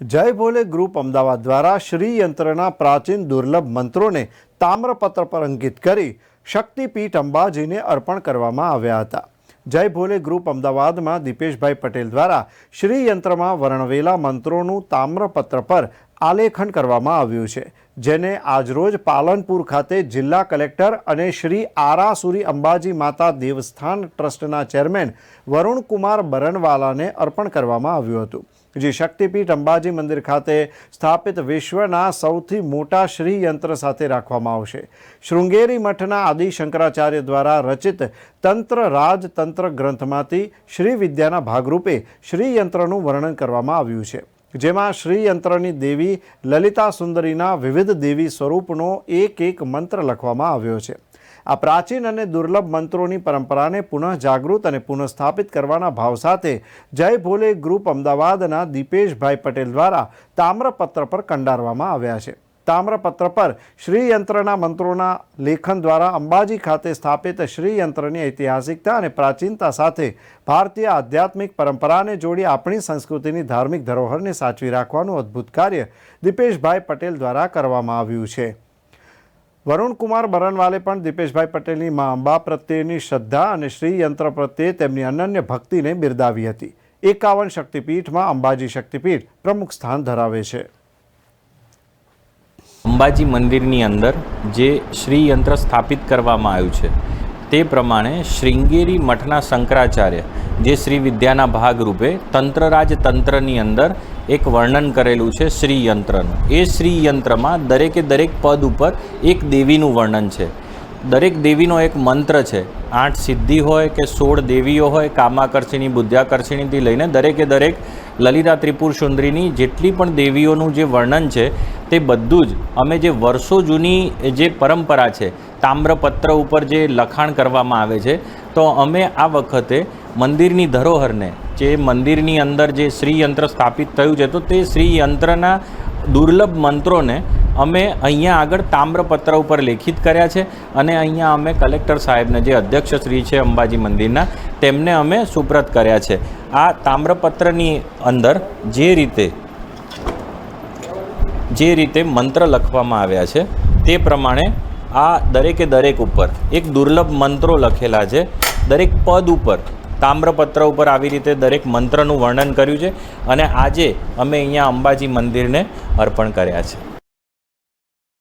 જય ભોલે ગ્રુપ અમદાવાદ દ્વારા શ્રી યંત્રના પ્રાચીન દુર્લભ મંત્રોને તામ્રપત્ર પર અંકિત કરી શક્તિપીઠ અંબાજીને અર્પણ કરવામાં આવ્યા હતા. જય ભોલે ગ્રુપ અમદાવાદમાં દીપેશભાઈ પટેલ દ્વારા શ્રી યંત્રમાં વર્ણવેલા મંત્રોનું તામ્રપત્ર પર આલેખન કરવામાં આવ્યું છે. જેને આજરોજ પાલનપુર ખાતે જિલ્લા કલેક્ટર અને શ્રી આરાસુરી અંબાજી માતા દેવસ્થાન ટ્રસ્ટના ચેરમેન વરુણકુમાર બરનવાલાને અર્પણ કરવામાં આવ્યું હતું. જે શક્તિપીઠ અંબાજી મંદિર ખાતે સ્થાપિત વિશ્વના સૌથી મોટા શ્રી યંત્ર સાથે રાખવામાં આવશે. શૃંગેરી મઠના આદિ શંકરાચાર્ય દ્વારા રચિત તંત્ર રાજતંત્ર ગ્રંથમાંથી શ્રી વિદ્યાના ભાગરૂપે શ્રી યંત્રનું વર્ણન કરવામાં આવ્યું છે. જેમાં શ્રી યંત્રની દેવી લલિતા સુંદરીના વિવિધ દેવી સ્વરૂપનો એક એક મંત્ર લખવામાં આવ્યો છે. આ પ્રાચીન અને દુર્લભ મંત્રોની પરંપરાને પુનઃ જાગૃત અને પુનઃસ્થાપિત કરવાના ભાવ સાથે જય ભોલે ગ્રુપ અમદાવાદના દીપેશભાઈ પટેલ દ્વારા તામ્રપત્ર પર કંડારવામાં આવ્યા છે. તામ્રપત્ર પર શ્રીયંત્રના મંત્રોના લેખન દ્વારા અંબાજી ખાતે સ્થાપિત શ્રીયંત્રની ઐતિહાસિકતા અને પ્રાચીનતા સાથે ભારતીય આધ્યાત્મિક પરંપરાને જોડી આપણી સંસ્કૃતિની ધાર્મિક ધરોહરને સાચવી રાખવાનું અદ્ભુત કાર્ય દીપેશભાઈ પટેલ દ્વારા કરવામાં આવ્યું છે. વરુણકુમાર બરનવાલે પણ દીપેશભાઈ પટેલની મા અંબા પ્રત્યેની શ્રદ્ધા અને શ્રીયંત્ર પ્રત્યે તેમની અનન્ય ભક્તિને બિરદાવી હતી. એકાવન શક્તિપીઠમાં અંબાજી શક્તિપીઠ પ્રમુખ સ્થાન ધરાવે છે. અંબાજી મંદિરની અંદર જે શ્રી યંત્ર સ્થાપિત કરવામાં આવ્યું છે, તે પ્રમાણે શૃંગેરી મઠના શંકરાચાર્ય, જે શ્રી વિદ્યાના ભાગરૂપે તંત્રરાજ તંત્રની અંદર એક વર્ણન કરેલું છે શ્રી યંત્રનું એ શ્રી યંત્રમાં દરેકે દરેક પદ ઉપર એક દેવીનું વર્ણન છે. દરેક દેવીનો એક મંત્ર છે. આઠ સિદ્ધિ હોય કે સોળ દેવીઓ હોય, કામાકર્ષિણી, બુદ્ધાકર્ષિણીથી લઈને દરેકે દરેક લલિતા ત્રિપુર સુંદરીની જેટલી પણ દેવીઓનું જે વર્ણન છે, તે બધું જ અમે જે વર્ષો જૂની જે પરંપરા છે, તામ્રપત્ર ઉપર જે લખાણ કરવામાં આવે છે, તો અમે આ વખતે મંદિરની ધરોહરને, જે મંદિરની અંદર જે શ્રીયંત્ર સ્થાપિત થયું છે, તો તે શ્રીયંત્રના દુર્લભ મંત્રોને અમે અહીંયા આગળ તામ્રપત્ર ઉપર લેખિત કર્યા છે અને અહીંયા અમે કલેક્ટર સાહેબને જે અધ્યક્ષ શ્રી છે અંબાજી મંદિરના, તેમને અમે સુપ્રત કર્યા છે. આ તામ્રપત્રની અંદર જે રીતે જે રીતે મંત્ર લખવામાં આવ્યા છે, તે પ્રમાણે આ દરેકે દરેક ઉપર, એક દુર્લભ મંત્રો લખેલા છે, દરેક પદ ઉપર, તામ્રપત્ર ઉપર આવી રીતે દરેક મંત્રનું વર્ણન કર્યું છે અને આજે અમે અહીંયા અંબાજી મંદિરને અર્પણ કર્યા છે.